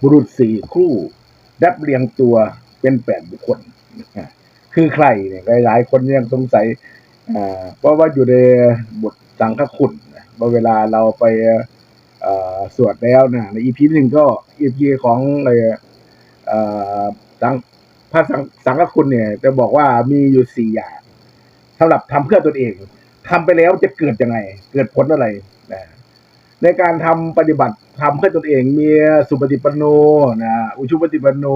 บุรุษสี่คู่ดับเรียงตัวเป็นแปดบุคคล คือใครเนี่ยหลายๆ คนยังสงสัยเพราะว่าอยู่ในบทสังฆคุณนะว่าเวลาเราไปสวดแล้วนะในอีพีหนึ่งก็อีพีของอะไรเอ่อสังพระสังสังฆคุณเนี่ย จะบอกว่ามีอยู่สี่อย่างสำหรับทำเพื่อตนเองทำไปแล้วจะเกิดยังไง เกิดผลอะไรนะ ในการทำปฏิบัติทำเพื่อตนเองมีสุปฏิปันโนนะอุชุปฏิปันโน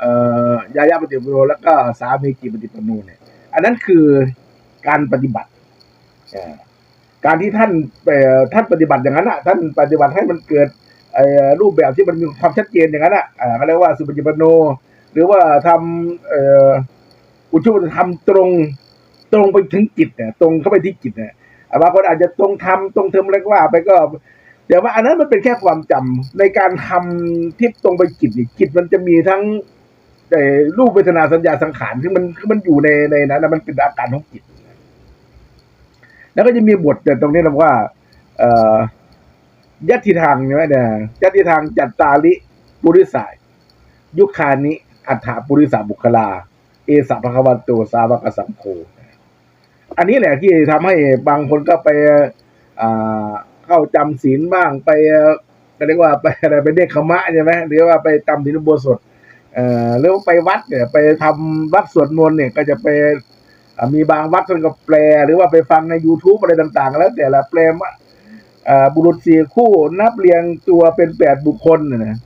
เอ่อยายาปฏิปันโนแล้วก็สามีกิปฏิปันโนเนี่ย อันนั้นคือการปฏิบัติการที่ท่านท่านปฏิบัติอย่างนั้นอะท่านปฏิบัติให้มันเกิดรูปแบบที่มันมีความชัดเจนอย่างนั้นอะเขาเรียกว่าสุปฏิปันโน หรือว่าทำอุชุปฏิทำตรงตรงไปถึงจิตเนี่ยตรงเข้าไปที่จิตเนี่ย บางคนอาจจะตรงทำตรงเทอมอะไรก็ว่าไปก็เดี๋ยวว่าอันนั้นมันเป็นแค่ความจำในการทำที่ตรงไปจิตนี่จิตมันจะมีทั้งแต่รูปเวทนาสัญญาสังขารที่มันคือมันอยู่ในในนั้นนะมันเป็นอาการของจิต แล้วก็จะมีบทแต่ตรงนี้นะว่า เอ่อยัตถิทางใช่ไหมเนี่ยยัตถิทางจัตตาลิปุริสายยุคานิอัฏฐปุริสาบุคลา เอสัพพะควันโตสาวกสังโฆ อันนี้แหละที่ทำให้บางคนก็ไปอ่าเข้าจำศีลบ้างไปเอ่อเรียกว่าไปอะไรไปเนคขมะใช่ไหมหรือว่าไปจำศีลอุโบสถเอ่อหรือว่าไปวัดเนี่ยไปทำวัดสวดมนต์เนี่ยก็จะไปมีบางวัดท่านก็แปล หรือว่าไปฟังใน YouTube อะไรต่าง ๆ แล้วแต่ละแปลว่าบุรุษสี่คู่นับเรียงตัวเป็นแปดบุคคลน่ะนะ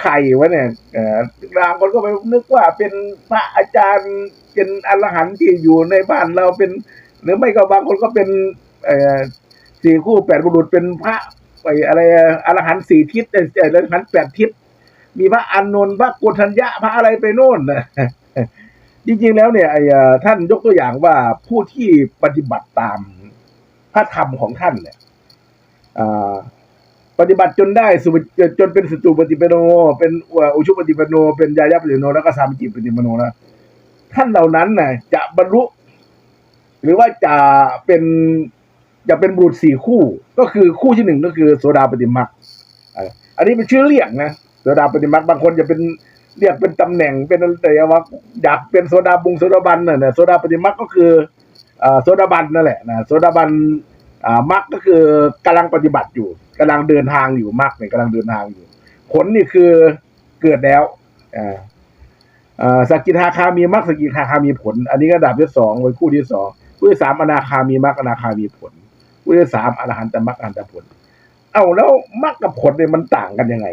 ใครวะเนี่ยอ่อบางคนก็ไปนึกว่าเป็นพระอาจารย์เป็นอรหันต์ที่อยู่ในบ้านเราเป็น หรือไม่ก็บางคนก็เป็นเอ่อสี่คู่แปดบุรุษเป็นพระไอ้อะไรอรหันต์สี่ทิศเอ่อออรหันต์แปดทิศมีพระอานนท์พระโกฏัญญะพระอะไรไปโน่นจริงๆแล้วเนี่ยไอ้ท่านยกตัวอย่างว่าผู้ที่ปฏิบัติตามพระธรรมของท่านเนี่ยอ่า ปฏิบัติจนได้สุจนเป็นสตุปฏิปโน เป็นอุชุปฏิปโน เป็นยายาปฏิปโนแล้วก็สามจิปฏิปโนนะท่านเหล่านั้นน่ะ จะบรรลุ หรือว่าจะเป็นจะเป็นบุรุษสี่คู่ ก็คือคู่ที่หนึ่งก็คือโสดาปฏิมักอันนี้เป็นชื่อเรียกนะโสดาปฏิมักบางคนจะเป็นเรียกเป็นตำแหน่งเป็นแต่ว่าอยากเป็นโสดาบุงโสดาบันน่ะโสดาปฏิมักก็คืออ่าโสดาบันนั่นแหละนะโสดาบัน อ่ามักก็คือกำลังปฏิบัติอยู่กำลังเดินทางอยู่มักเนี่ยกำลังเดินทางอยู่ ผลนี่คือเกิดแล้วอ่าสกิทาคามีมรรคสกิทาคามีผล อันนี้ก็ดับที่สองเป็นคู่ที่สองคู่ที่สามอนาคามีมรรคอนาคามีผลคู่ที่สามอรหันตมรรคอรหันตผล เอาแล้วมรรคกับผลเนี่ยมันต่างกันยังไง